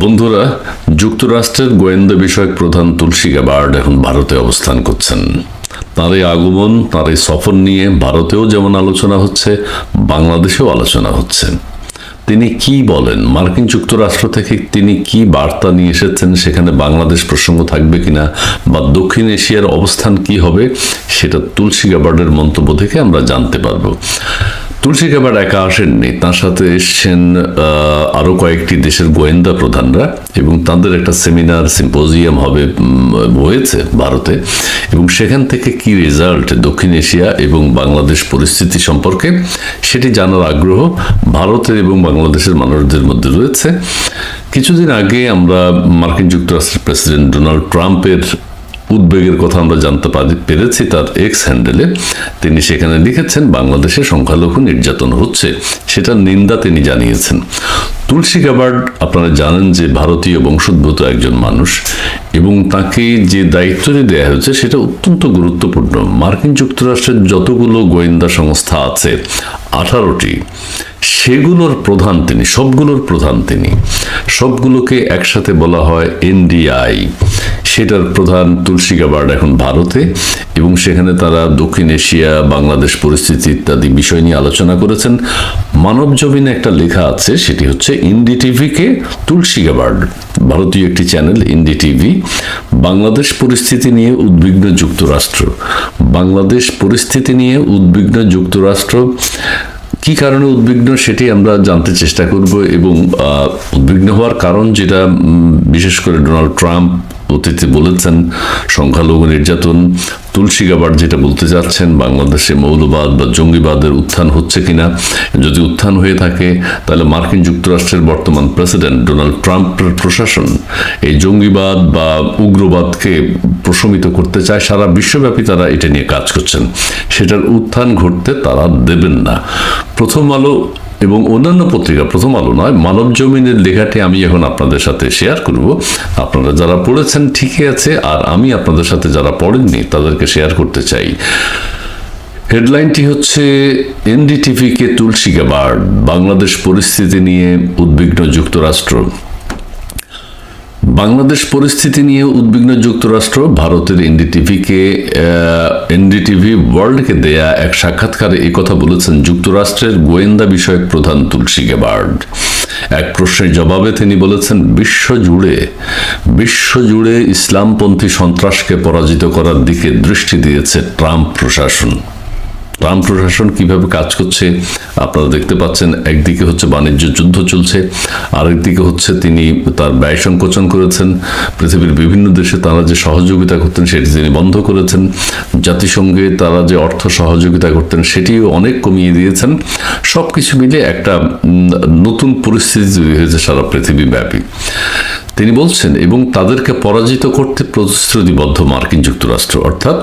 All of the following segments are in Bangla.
বন্ধুরা, যুক্তরাষ্ট্রের গোয়েন্দা বিষয়ক প্রধান তুলসী গ্যাবার্ড এখন ভারতে অবস্থান করছেন। তার এই আগমন তার এই সফর নিয়ে ভারতেও যেমন আলোচনা হচ্ছে, বাংলাদেশেও আলোচনা হচ্ছে। তিনি কি বলেন? মার্কিন যুক্তরাষ্ট্র থেকে তিনি কি বার্তা নিয়ে এসেছেন? সেখানে বাংলাদেশ প্রসঙ্গ থাকবে কিনা বা দক্ষিণ এশিয়ার অবস্থান কি হবে? সেটা তুলসী গ্যাবার্ডের মন্তব্য থেকে আমরা জানতে পারব। তুলসী গ্যাবার্ড একা আসেননি। তার সাথে এসছেন আহ, আরও কয়েকটি দেশের গোয়েন্দা প্রধানরা এবং তাদের একটা সেমিনার সিম্পোজিয়াম হবে হয়েছে ভারতে। এবং সেখান থেকে কি রেজাল্ট দক্ষিণ এশিয়া এবং বাংলাদেশ পরিস্থিতি সম্পর্কে সেটি জানার আগ্রহ ভারতের এবং বাংলাদেশের মানুষদের মধ্যে রয়েছে। কিছুদিন আগে আমরা মার্কিন যুক্তরাষ্ট্রের প্রেসিডেন্ট ডোনাল্ড ট্রাম্পের উদ্বেগের কথা আমরা জানতে পারি, পেরেছি তার এক্স হ্যান্ডেলে তিনি সেখানে লিখেছেন, বাংলাদেশে সংখ্যালঘু নির্যাতন হচ্ছে, সেটার নিন্দা তিনি জানিয়েছেন। তুলসী গাবার্ড আপনারা জানেন যে ভারতীয় বংশোদ্ভূত একজন মানুষ এবং তাকে যে দায়িত্বটি দেওয়া হয়েছে, সেটা অত্যন্ত গুরুত্বপূর্ণ। মার্কিন যুক্তরাষ্ট্রের যতগুলো গোয়েন্দা সংস্থা আছে, আঠারোটি, সেগুলোর প্রধান তিনি, সবগুলোর প্রধান তিনি। সবগুলোকে একসাথে বলা হয় এনডিআই সেটার প্রধান তুলসী গাবার্ড এখন ভারতে, এবং সেখানে তারা দক্ষিণ এশিয়া, বাংলাদেশ পরিস্থিতি ইত্যাদি বিষয় নিয়ে আলোচনা করেছেন। মানব জমিনে একটা লেখা আছে, সেটি হচ্ছে ইন্ডি টিভিকে তুলসী গাবার্ড ভারতীয় একটি চ্যানেল ইন্ডি টিভি। বাংলাদেশ পরিস্থিতি নিয়ে উদ্বিগ্ন যুক্তরাষ্ট্র। বাংলাদেশ পরিস্থিতি নিয়ে উদ্বিগ্ন যুক্তরাষ্ট্র। কি কারণে উদ্বিগ্ন সেটি আমরা জানতে চেষ্টা করব, এবং উদ্বিগ্ন হওয়ার কারণ যেটা বিশেষ করে ডোনাল্ড ট্রাম্প অতীতে বলেছেন, সংখ্যালঘু নির্যাতন, তুলসী গাবার যেটা বলতে যাচ্ছেন, বাংলাদেশে মৌলবাদ বা জঙ্গিবাদের উত্থান হচ্ছে কিনা, যদি উত্থান হয়ে থাকে, তাহলে মার্কিন যুক্তরাষ্ট্রের বর্তমান প্রেসিডেন্ট ডোনাল্ড ট্রাম্পের প্রশাসন এই জঙ্গিবাদ বা উগ্রবাদকে প্রশমিত করতে চায়। সারা বিশ্বব্যাপী তারা এটা নিয়ে কাজ করছেন। সেটার উত্থান ঘটতে তারা দেবেন না। প্রথম আলো এবং অন্যান্য পত্রিকা, প্রথম আলো নয়, মানব জমিনের লেখাটি আমি এখন আপনাদের সাথে শেয়ার করব। আপনারা যারা পড়েছেন, ঠিকই আছে, আর আমি আপনাদের সাথে যারা পড়েননি, তাদেরকে শেয়ার করতে চাই। হেডলাইনটি হচ্ছে, এনডিটিভিকে তুলসী গাবার্ড বাংলাদেশ পরিস্থিতি নিয়ে উদ্বিগ্ন যুক্তরাষ্ট্র। বাংলাদেশ পরিস্থিতি নিয়ে উদ্বিগ্ন যুক্তরাষ্ট্র, ভারতের এনডিটিভিকে এনডিটিভি ওয়ার্ল্ডকে দেয়া এক সাক্ষাৎকারে কথা বলেছেন যুক্তরাষ্ট্রের গোয়েন্দা বিষয়ক প্রধান তুলসী গেবার্ড। এক প্রশ্নের জবাবে তিনি বলেছেন, বিশ্বজুড়ে বিশ্বজুড়ে ইসলামপন্থী সন্ত্রাসকে পরাজিত করার দিকে দৃষ্টি দিয়েছে ট্রাম্প প্রশাসন। ট্রাম্প প্রশাসন কীভাবে কাজ করছে আপনারা দেখতে পাচ্ছেন। একদিকে হচ্ছে বাণিজ্য যুদ্ধ চলছে, আরেকদিকে হচ্ছে তিনি তার ব্যয় সংকোচন করেছেন। পৃথিবীর বিভিন্ন দেশে তারা যে সহযোগিতা করতেন সেটি তিনি বন্ধ করেছেন। জাতিসংঘে তারা যে অর্থ সহযোগিতা করতেন সেটিও অনেক কমিয়ে দিয়েছেন। সব কিছু মিলে একটা নতুন পরিস্থিতি তৈরি হয়েছে সারা পৃথিবী ব্যাপী। তিনি বলছেন, এবং তাদেরকে পরাজিত করতে প্রতিশ্রুতিবদ্ধ মার্কিন যুক্তরাষ্ট্র। অর্থাৎ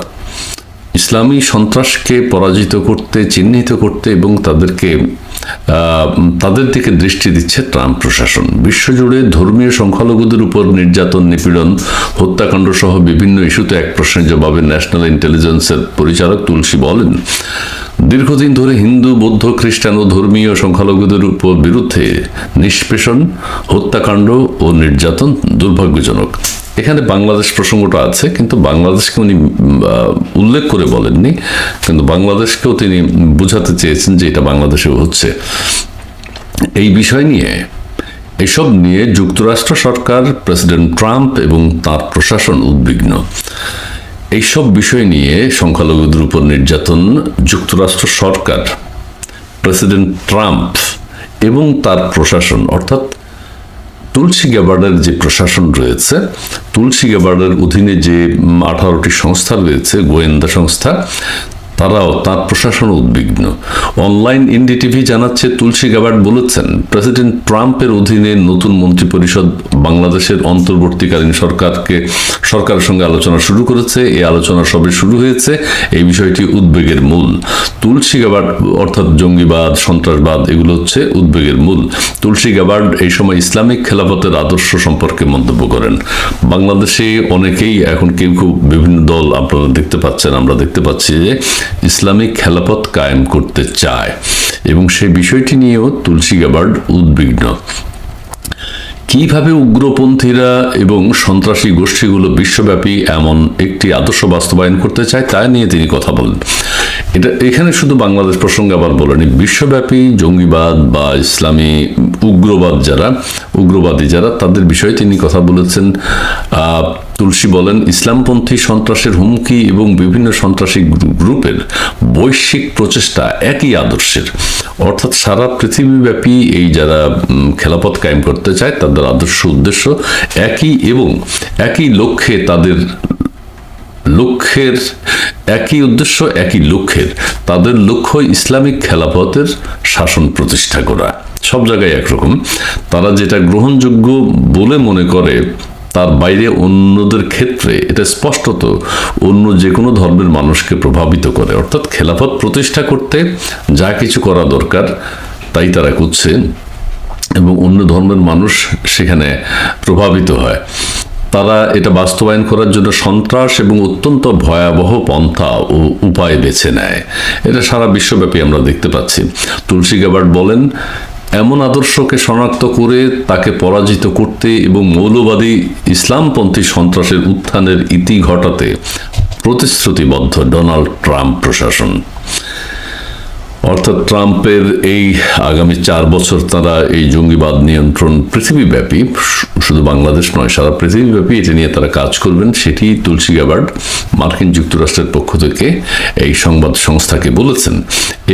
ইসলামী সন্ত্রাসকে পরাজিত করতে, চিহ্নিত করতে এবং তাদেরকে তাদের দিকে দৃষ্টি দিচ্ছে ট্রাম্প প্রশাসন। বিশ্বজুড়ে ধর্মীয় সংখ্যালঘুদের উপর নির্যাতন, নিপীড়ন, হত্যাকাণ্ড সহ বিভিন্ন ইস্যুতে এক প্রশ্নের জবাবে ন্যাশনাল ইন্টেলিজেন্সের পরিচালক তুলসী বলেন, দীর্ঘদিন ধরে হিন্দু, বৌদ্ধ, খ্রিস্টান ও ধর্মীয় সংখ্যালঘুদের উপর বিরুদ্ধে নিষ্পেষণ, হত্যাকাণ্ড ও নির্যাতন দুর্ভাগ্যজনক। এখানে বাংলাদেশ প্রসঙ্গটা আছে, কিন্তু বাংলাদেশকে উনি উল্লেখ করে বলেননি, কিন্তু বাংলাদেশকেও তিনি বোঝাতে চেয়েছেন যে এটা বাংলাদেশেও হচ্ছে। এই বিষয় নিয়ে, এসব নিয়ে যুক্তরাষ্ট্র সরকার, প্রেসিডেন্ট ট্রাম্প এবং তার প্রশাসন উদ্বিগ্ন। এইসব বিষয় নিয়ে সংখ্যালঘুদের উপর নির্যাতন, যুক্তরাষ্ট্র সরকার, প্রেসিডেন্ট ট্রাম্প এবং তার প্রশাসন, অর্থাৎ তুলসী গ্যাবার্ডের যে প্রশাসন রয়েছে তুলসী গ্যাবার্ডের অধীনে যে আঠারোটি সংস্থা রয়েছে গোয়েন্দা সংস্থা তারাও তার প্রশাসন উদ্বিগ্ন। অনলাইন এনডিটিভি জানাচ্ছে তুলসী গাবার্ড বলেছেন, প্রেসিডেন্ট ট্রাম্পের অধীনে নতুন মন্ত্রী পরিষদ বাংলাদেশের অন্তর্বর্তীকালীন সরকারকে, সরকারের সঙ্গে আলোচনা শুরু করেছে। এই আলোচনা সবে শুরু হয়েছে। এই বিষয়টি উদ্বেগের মূল। তুলসী গাবার্ড অর্থাৎ জঙ্গিবাদ, সন্ত্রাসবাদ, এগুলো হচ্ছে উদ্বেগের মূল। তুলসী গাবার্ড এই সময় ইসলামিক খেলাফতের আদর্শ সম্পর্কে মন্তব্য করেন। বাংলাদেশে অনেকেই এখন কেউ খুব বিভিন্ন দল আপনারা দেখতে পাচ্ছেন, আমরা দেখতে পাচ্ছি যে ইসলামিক খেলাফত কায়েম করতে চায় এবং সেই বিষয়টি নিয়েও তুলসী গাবার্ড উদ্বিগ্ন। কীভাবে উগ্রপন্থীরা এবং সন্ত্রাসী গোষ্ঠীগুলো বিশ্বব্যাপী এমন একটি আদর্শ বাস্তবায়ন করতে চায় তা নিয়ে তিনি কথা বলেন। এটা এখানে শুধু বাংলাদেশ প্রসঙ্গে আবার বলেনি, বিশ্বব্যাপী জঙ্গিবাদ বা ইসলামী উগ্রবাদ যারা, উগ্রবাদী যারা, তাদের বিষয়ে তিনি কথা বলেছেন। তুলসী বলেন, ইসলামপন্থী সন্ত্রাসের হুমকি এবং বিভিন্ন সন্ত্রাসী গ্রু- গ্রুপের বৈশ্বিক প্রচেষ্টা একই আদর্শের। অর্থাৎ সারা পৃথিবীব্যাপী এই যারা খেলাপথ কায়েম করতে চায়, তাদের আদর্শ উদ্দেশ্য একই এবং একই লক্ষ্যে তাদের লক্ষ্যের একই উদ্দেশ্য, একই লক্ষ্যের তাদের লক্ষ্য ইসলামিক খেলাপথের শাসন প্রতিষ্ঠা করা। সব জায়গায় একরকম। তারা যেটা গ্রহণযোগ্য বলে মনে করে তার বাইরে অন্যদের ক্ষেত্রে এটা স্পষ্টত অন্য যে কোনো ধর্মের মানুষকে প্রভাবিত করে। অর্থাৎ খেলাফত প্রতিষ্ঠা করতে যা কিছু করা দরকার তাই তারা করছে এবং অন্য ধর্মের মানুষ সেখানে প্রভাবিত হয়। তারা এটা বাস্তবায়ন করার জন্য সন্ত্রাস এবং অত্যন্ত ভয়াবহ পন্থা ও উপায় বেছে নেয়। এটা সারা বিশ্বব্যাপী আমরা দেখতে পাচ্ছি। তুলসী গ্যাবার্ড বলেন এমন আদর্শকে শনাক্ত করে তাকে পরাজিত করতে এবং মৌলবাদী ইসলামপন্থী সন্ত্রাসের উত্থানের ইতি ঘটাতে প্রতিশ্রুতিবদ্ধ ডোনাল্ড ট্রাম্প প্রশাসন। অর্থাৎ ট্রাম্পের এই আগামী চার বছর তারা এই জঙ্গিবাদ নিয়ন্ত্রণ পৃথিবীব্যাপী শুধু বাংলাদেশ নয়, সারা পৃথিবীব্যাপী এটা নিয়ে তারা কাজ করবেন, সেটি তুলসী গ্যাবার্ড মার্কিন যুক্তরাষ্ট্রের পক্ষ থেকে এই সংবাদ সংস্থাকে বলেছেন।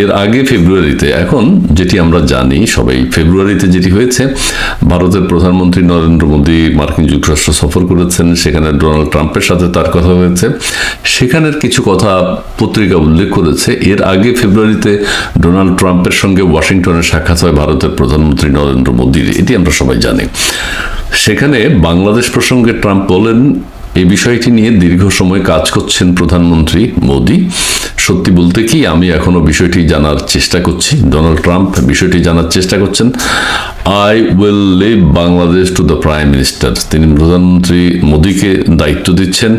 এর আগে ফেব্রুয়ারিতে, এখন যেটি আমরা জানি, সবাই ফেব্রুয়ারিতে যেটি হয়েছে, ভারতের প্রধানমন্ত্রী নরেন্দ্র মোদী মার্কিন যুক্তরাষ্ট্র সফর করেছেন, সেখানে ডোনাল্ড ট্রাম্পের সাথে তার কথা হয়েছে। সেখানের কিছু কথা পত্রিকা উল্লেখ করেছে, এর আগে ফেব্রুয়ারিতে ডোনাল্ড ট্রাম্পের সঙ্গে ওয়াশিংটনে সাক্ষাৎ হয় ভারতের প্রধানমন্ত্রী নরেন্দ্র মোদীর, এটি আমরা সবাই জানি। সেখানে বাংলাদেশ প্রসঙ্গে ট্রাম্প বলেন এই বিষয়টি নিয়ে দীর্ঘ সময় কাজ করছেন প্রধানমন্ত্রী মোদী। সত্যি বলতে কি, আমি এখনও বিষয়টি জানার চেষ্টা করছি। ডোনাল্ড ট্রাম্প বিষয়টি জানার চেষ্টা করছেন। I will leave Bangladesh to the prime minister তিনি প্রধানমন্ত্রী মোদীকে দায়িত্ব দিচ্ছেন।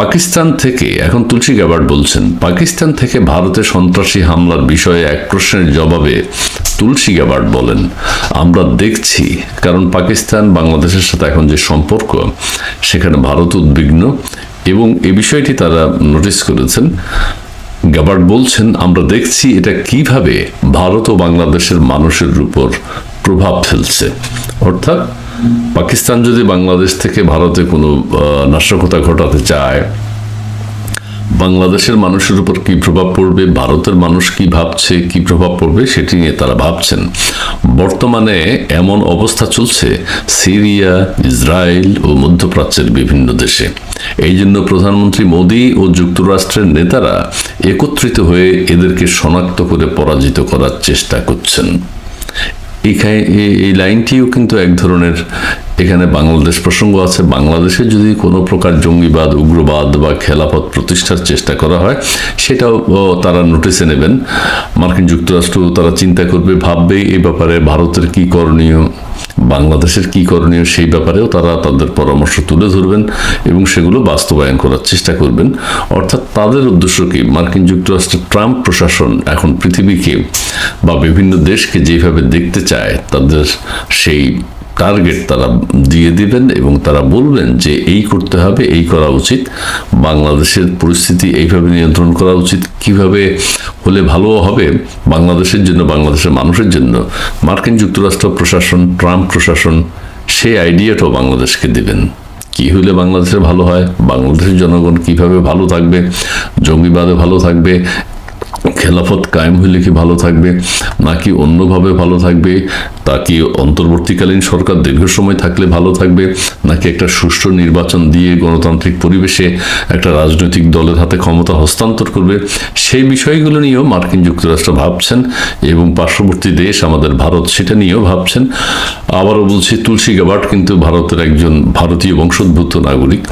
পাকিস্তান থেকে, এখন তুলসী গ্যাবার্ড বলছেন, পাকিস্তান থেকে ভারতে সন্ত্রাসী হামলার বিষয়ে এক প্রশ্নের জবাবে তুলসী গ্যাবার্ড বলেন। আমরা দেখছি, কারণ পাকিস্তান বাংলাদেশের সাথে এখন যে সম্পর্ক, সেখানে ভারত উদ্বিগ্ন এবং এ বিষয়টি তারা নোটিস করেছেন। গ্যাবার্ড বলছেন, আমরা দেখছি এটা কীভাবে ভারত ও বাংলাদেশের মানুষের উপর প্রভাব ফেলছে। অর্থাৎ পাকিস্তান যদি বাংলাদেশ থেকে ভারতে কোনো নাশকতা ঘটাতে চায়, বাংলাদেশের মানুষের উপর কি প্রভাব পড়বে, ভারতের মানুষ কি ভাবছে, কি প্রভাব পড়বে, সেটি নিয়ে তারা ভাবছেন। বর্তমানে এমন অবস্থা চলছে সিরিয়া, ইসরায়েল ও মধ্যপ্রাচ্যের বিভিন্ন দেশে। এই জন্য প্রধানমন্ত্রী মোদী ও যুক্তরাষ্ট্রের নেতারা একত্রিত হয়ে এদেরকে শনাক্ত করে পরাজিত করার চেষ্টা করছেন। এই- এই লাইনটিও কিন্তু এক ধরনের এখানে বাংলাদেশ প্রসঙ্গ আছে, বাংলাদেশে যদি কোনো প্রকার জঙ্গিবাদ, উগ্রবাদ বা খেলাপথ প্রতিষ্ঠার চেষ্টা করা হয়, সেটাও তারা নোটিসে নেবেন। মার্কিন যুক্তরাষ্ট্র তারা চিন্তা করবে, ভাববে এই ব্যাপারে ভারতের কি করণীয়, বাংলাদেশের কি করণীয় সেই ব্যাপারেও তারা তাদের পরামর্শ তুলে ধরবেন এবং সেগুলো বাস্তবায়ন করার চেষ্টা করবেন। অর্থাৎ তাদের উদ্দেশ্য কি? মার্কিন যুক্তরাষ্ট্রের ট্রাম্প প্রশাসন, এখন পৃথিবীকে বা বিভিন্ন দেশকে যেভাবে দেখতে চায়, তাদের সেই টার্গেট তারা দিয়ে দিবেন এবং তারা বলবেন যে এই করতে হবে, এই করা উচিত। বাংলাদেশের পরিস্থিতি এইভাবে নিয়ন্ত্রণ করা উচিত। কীভাবে হলে ভালো হবে বাংলাদেশের জন্য, বাংলাদেশের মানুষের জন্য। মার্কিন যুক্তরাষ্ট্র প্রশাসন, ট্রাম্প প্রশাসন, সেই আইডিয়াটাও বাংলাদেশকে দিবেন। কি হলে বাংলাদেশের ভালো হয়? বাংলাদেশের জনগণ কীভাবে ভালো থাকবে? জঙ্গিবাদে ভালো থাকবে? খেলাফত কায়েম হইলে কি ভালো থাকবে? নাকি অন্যভাবে ভালো থাকবে? তা কি অন্তর্বর্তীকালীন সরকার দীর্ঘ সময় থাকলে ভালো থাকবে? নাকি একটা সুষ্ঠু নির্বাচন দিয়ে গণতান্ত্রিক পরিবেশে একটা রাজনৈতিক দলের হাতে ক্ষমতা হস্তান্তর করবে? সেই বিষয়গুলো নিয়েও মার্কিন যুক্তরাষ্ট্র ভাবছেন এবং পার্শ্ববর্তী দেশ আমাদের ভারত সেটা নিয়েও ভাবছেন। আবারও বলছি, তুলসী গাবার্ড কিন্তু ভারতের একজন ভারতীয় বংশোদ্ভূত নাগরিক।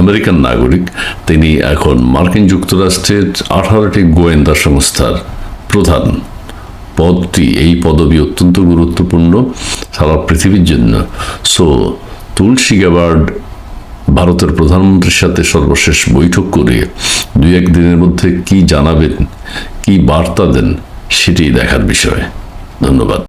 আমেরিকান নাগরিক, তিনি এখন মার্কিন যুক্তরাষ্ট্রের আঠারোটি গোয়েন্দা সংস্থার প্রধান। পদটি, এই পদবি অত্যন্ত গুরুত্বপূর্ণ সারা পৃথিবীর জন্য। সো তুলসী গাবার্ড ভারতের প্রধানমন্ত্রীর সাথে সর্বশেষ বৈঠক করে দুই এক দিনের মধ্যে কি জানাবেন, কি বার্তা দেন, সেটি দেখার বিষয়। ধন্যবাদ।